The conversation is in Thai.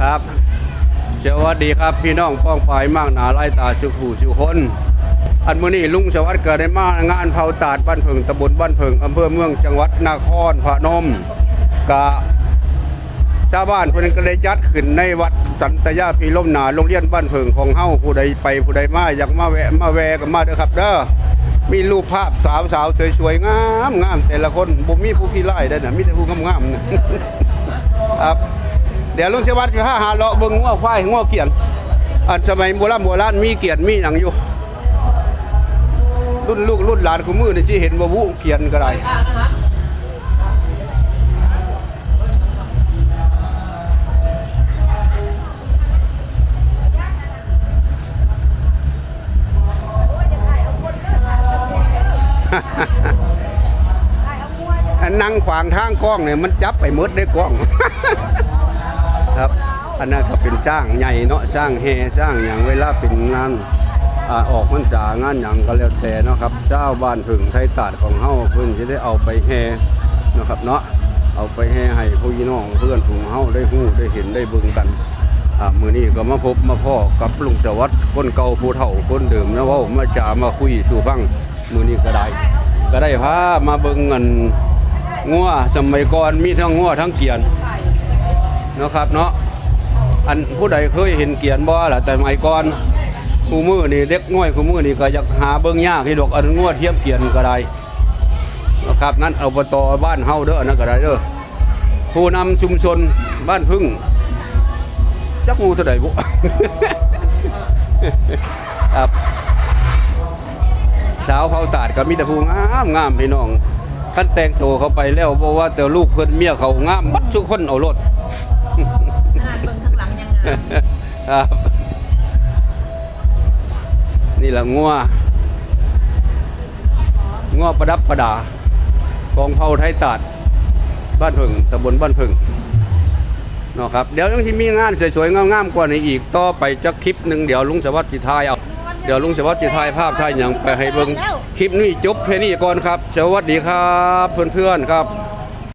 ครับสวัสดีครับพี่น้องป้องปายมากหนาไล่ตาสุขูสุคน อันมื้อนี้ลุงสวัสดิ์เกิดได้มางานเผาตาดบ้านเพิงตำบลบ้านเพิงอำเภอเมืองจังหวัดนครพนมกะชาวบ้านเพิ่นก็เลยจัดขึ้นในวัดสันตยาพีล่มหนาโรงเรียนบ้านเพิงของเฮาผู้ใดไปผู้ใดมาอยากมาแวะมาแวะก็มาเด้อครับเด้อมีรูปภาพสาวสาวสวยๆงามงามแต่ละคนบ่มีผู้ขี้ไล่ได้น่ะมีแต่ผู้งามๆนะครับ เดี๋ยวลุงเชวัตคือห้าหาเลาะเบิ่งง้อควายง้อเกียนอันสมัยโบราณโบราณมีเกียนมีหยังอยู่ รุ่นลูกรุ่นหลานของมือนี่เห็นบ่วุเกียนก็ได้นั่งขวางทางกล้องเนี่ยมันจับไปมดได้กล้อง ครับ อันนั้นก็เป็นสร้างใหญ่เนาะสร้างแห่สร้างอย่างเวลาเป็นงานออกพรรษางานอย่างก็แล้วแต่เนาะครับเจ้าบ้านผึ่งไทยตาดของเฮาเพิ่นจะได้เอาไปแห่เนาะครับเนาะเอาไปแห่ให้พี่น้องเพื่อนฝูงเฮาได้ฮู้ได้เห็นได้เบิ่งกันมือนี้ก็มาพบมาพ่อกับลุงสวัสดิ์คนเก่าผู้เฒ่าคนเดิมนะว้ามาจามาคุยสู่ฟังมือนี้ก็ได้ ก็ได้พามาเบิ่งเงินงัวสมัยก่อนมีทั้งงัวทั้งเกียน เนาะครับเนาะอันผู้ใดเคยเห็นเกียนบ่ล่ะแต่สมัยก่อนคู่มือนี่เด็กน้อยคู่มือนี่ก็อยากหาเบิ่งยากให้ดอกอันงัวเทียมเกียนก็ได้นะครับนั้นอบตบ้านเฮาเด้อนนั้นก็ได้เด้อผู้นำชุมชนบ้านพึ่งจักงูเท่าใดบุครับสาวเผาตาดก็มีแต่ผู้งามงามพี่น้องคันแต่งตัวเขาไปแล้วบอกว่าแต่ลูกเพิ่อนเมียเขางามบัดทุกคนเอารถ ครับ นี่แหละงัวงัวประดับประดา ของเผาไทยตาด บ้านผึ่งตำบลบ้านผึ่งเนาะครับ เดี๋ยวยังที่มีงานสวยๆงามๆกว่านี้อีก ต่อไปจะคลิปหนึ่งเดี๋ยวลุงสวัสดิ์จิทายเอา เดี๋ยวลุงสวัสดิ์จิทายภาพทายอย่างไปให้เบิ่งคลิปนี้จบแค่นี้ก่อนครับ สวัสดีครับ เพื่อนๆครับ